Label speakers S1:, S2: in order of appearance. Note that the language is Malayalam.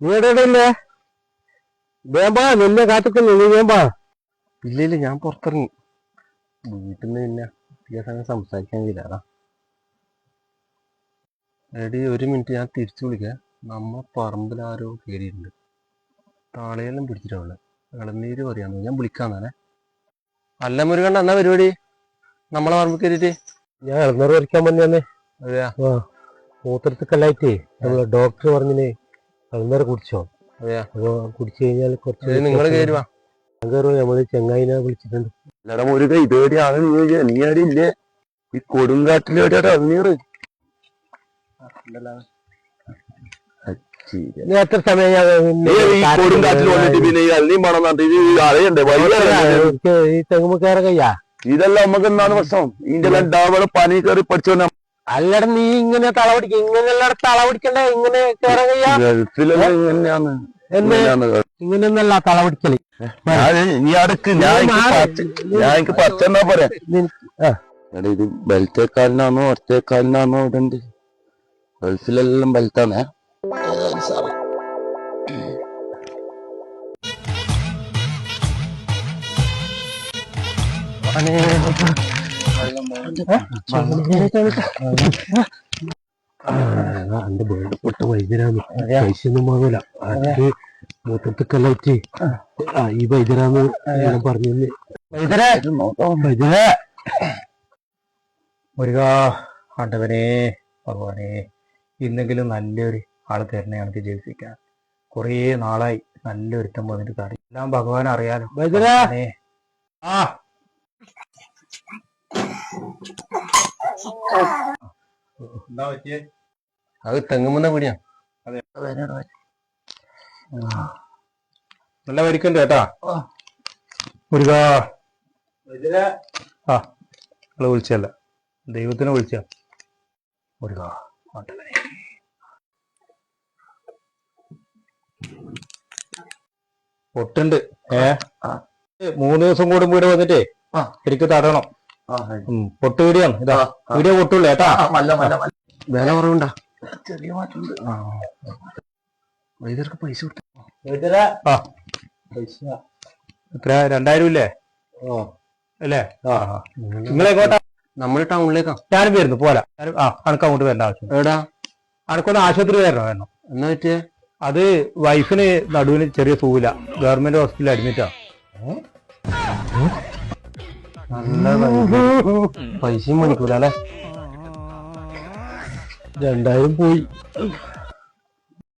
S1: നീ എവിടെയില്ലേ വേമ്പാ നിന്നെ കാത്തിക്കുന്നു നീ വേമ്പാ. ഇല്ല ഇല്ല ഞാൻ പുറത്തിറങ്ങി. വീട്ടിൽ നിന്ന് പിന്നെ സംസാരിക്കാൻ കഴിയില്ല എടി ഒരു മിനിറ്റ് ഞാൻ തിരിച്ചു വിളിക്കാം. നമ്മ പറമ്പിൽ ആരോ കയറിയിട്ടുണ്ട്. താളയെല്ലാം പിടിച്ചിട്ടുള്ള ഇളനീര് പറയാന്ന് ഞാൻ വിളിക്കാന്നാണേ അല്ല മുരുകണ്ട എന്നാ പരിപാടി? നമ്മളെ പറമ്പിൽ കയറിയിട്ട്? ഞാൻ ഇളനീർ പറിക്കാൻ വന്നേ അതെയാ? മൂത്രത്തിക്കല്ലായിട്ടേ നമ്മളെ ഡോക്ടർ പറഞ്ഞിന് ഇളനീർ കുടിച്ചോ? അപ്പൊ കുടിച്ചു കഴിഞ്ഞാൽ കുറച്ച് നിങ്ങൾ കയറുവാ നമ്മൾ ചെങ്ങായിനെ വിളിച്ചിട്ടുണ്ട്.
S2: അല്ലടാ മുരുക ആളെ നീ? നീ ഇല്ലേ? ഈ ഇറങ്ങിയത്?
S1: ഇനി എത്ര സമയം
S2: ഈ
S1: തെങ്ങുമ്പോ കയറ കയ്യാ
S2: ഇതെല്ലാം നമുക്ക് എന്താണ് പ്രശ്നം? ഇതിന്റെ എല്ലാം ഡാവൾ പനി കയറി പഠിച്ചോണ്ട്
S1: അല്ലട നീ ഇങ്ങനെ തളപിടിക്ക ഇങ്ങനെ എല്ലായിടത്തും തളപിടിക്കണ്ടേ ഇങ്ങനെ കേറാൻ
S2: കഴിയാന്ന്.
S1: ഇങ്ങനെയൊന്നല്ല
S2: നീ അടുക്ക് ഞാൻ ഞാൻ പച്ചെന്നാ പറയാ? എടാ ഇത് ബെൽറ്റേക്കാലിനാണോ ഒറ്റേക്കാലിനാണോ ഇതുണ്ട് ഗൾഫിലെല്ലാം ബെൽറ്റാണേ?
S1: ആ ഈ
S3: ഭഗവാനെ ഇന്നെങ്കിലും നല്ലൊരു ആൾ തരണേ എനിക്ക് ജീവിപ്പിക്കാൻ കുറേ നാളായി നല്ലൊരുത്തം വന്നിട്ട് കാര്യം എല്ലാം ഭഗവാൻ അറിയാലോ ആ
S1: അത് തെങ്ങുമെന്ന പിടിയാ.
S3: നല്ല വരിക്കണ്ട് കേട്ടാ. മുരുക. ആ നിങ്ങളെ വിളിച്ചല്ല ദൈവത്തിനെ വിളിച്ച മുരുക പൊട്ടുണ്ട്. ഏ? മൂന്ന് ദിവസം കൂടുമ്പോ ഇവിടെ വന്നിട്ടേ
S2: എനിക്ക്
S3: ശരിക്ക് തടണം ഉം, പൊട്ട് വീടിയാണ് ഇതാ വീഡിയോ പൊട്ടുള്ളൂ കേട്ടാ
S1: വില കുറവുണ്ടാ?
S2: ചെറിയ മാറ്റമുണ്ട്.
S1: വൈദ്യർക്ക് പൈസ
S3: എത്ര രണ്ടായിരം ഇല്ലേ? അല്ലേ? ആ. നിങ്ങളെങ്ങോട്ടാ
S1: നമ്മൾ ടൗണിലേക്കാ.
S3: ഞാനും വരുന്നു പോരാ ആ അനക്ക് അങ്ങോട്ട് വരേണ്ട ആവശ്യം.
S1: എവിടാ?
S3: അനക്കൊന്ന് ആശുപത്രി വരണോ വേണം
S1: എന്നാ പറ്റിയേ?
S3: അത് വൈഫിന് നടുവിന് ചെറിയ സൂല ഗവൺമെന്റ് ഹോസ്പിറ്റലിൽ അഡ്മിറ്റാ.
S1: നല്ല പൈസയും മണിക്കൂല അല്ലെ? രണ്ടായിരം പോയി.